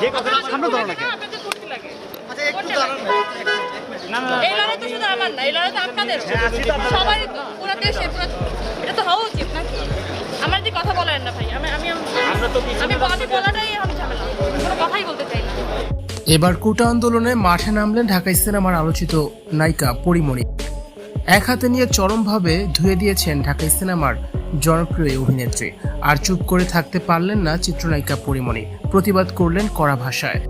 যে কথাটা সামনে ধরো না কেন? আপনাদের করতে লাগে আচ্ছা একটু দাঁড়ান না, এক মিনিট, এক মিনিট। না না। এই লড়াই তো শুধু আমার না এই লড়াই তো আপনাদের। সবাই পুরো দেশে পুরো এটা তো হওয়া উচিত নাকি? আমার দিয়ে কথা বলেন না ভাই আমি আমি আমরা তো পিছনে আমি আমি বলাটাই আমি ঝামেলা। কোনো কথাই বলতে চাই না। এবার কোটা আন্দোলনে মাঠে নামলেন ঢাকাই সিনেমার আলোচিত নায়িকা পরিমণি। এক হাতে নিয়ে চরমভাবে ধুয়ে দিয়েছেন ঢাকাই সিনেমার জনপ্রিয় অভিনেত্রী। আর চুপ করে থাকতে পারলেন না চিত্রনায়িকা পরিমণি। প্রতিবাদ করলেন কড়া ভাষায়।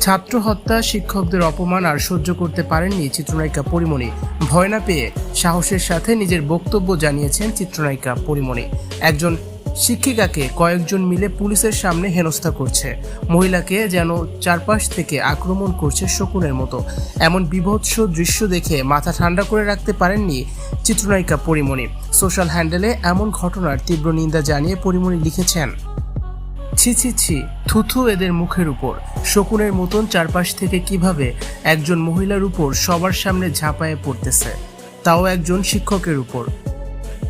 ছাত্র হত্যা, শিক্ষকদের অপমান আর সহ্য করতে পারেননি চিত্রনায়িকা পরিমণি। ভয় না পেয়ে সাহসের সাথে নিজের বক্তব্য জানিয়েছেন চিত্রনায়িকা পরিমণি। একজন শিক্ষিকাকে কয়েকজন মিলে পুলিশের সামনে হেনস্থা করছে। মহিলাকে যেন চারপাশ থেকে আক্রমণ করছে শকুনের মতো। এমন বিভৎস দৃশ্য দেখে মাথা ঠান্ডা করে রাখতে পারেননি চিত্রনায়িকা পরিমণি। সোশ্যাল হ্যান্ডেলে এমন ঘটনার তীব্র নিন্দা জানিয়ে পরিমণি লিখেছেন, ছি ছি ছি, থুথু এদের মুখের উপর। শকুনের মতন চারপাশ থেকে কীভাবে একজন মহিলার উপর সবার সামনে ঝাঁপায়ে পড়তেছে, তাও একজন শিক্ষকের উপর।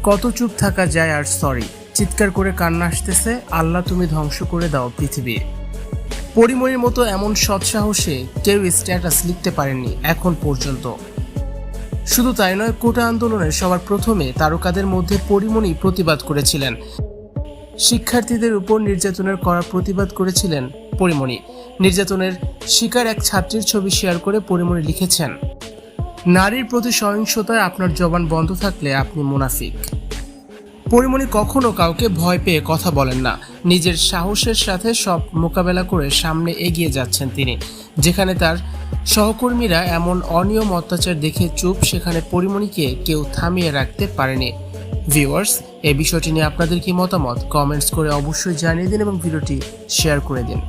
কত চুপ থাকা যায় আর সরি। চিৎকার করে কান্না আসতেছে, আল্লাহ তুমি ধ্বংস করে দাও পৃথিবী পরিমণির মতো এমন সৎসাহসে কেউ স্ট্যাটাস লিখতে পারেননি এখন পর্যন্ত। শুধু তাই নয়, কোটা আন্দোলনের সবার প্রথমে তারকাদের মধ্যে পরিমণি প্রতিবাদ করেছিলেন। শিক্ষার্থীদের উপর নির্যাতনের করা প্রতিবাদ করেছিলেন পরিমণি নির্যাতনের শিকার এক ছাত্রীর ছবি শেয়ার করে পরিমণি লিখেছেন, নারীর প্রতি সহিংসতায় আপনার জবান বন্ধ থাকলে আপনি মুনাফিক। পরিমণি কখনো কাউকে ভয় পেয়ে কথা বলেন না। নিজের সাহসের সাথে সব মোকাবেলা করে সামনে এগিয়ে যাচ্ছেন তিনি। যেখানে তার সহকর্মীরা এমন অনিয়ম অত্যাচার দেখে চুপ, সেখানে পরিমণিকে কেউ থামিয়ে রাখতে পারেনি। ভিউয়ার্স, এই বিষয়টি নিয়ে আপনাদের কি মতামত? কমেন্টস করে অবশ্যই জানিয়ে দিন এবং ভিডিওটি শেয়ার করে দিন।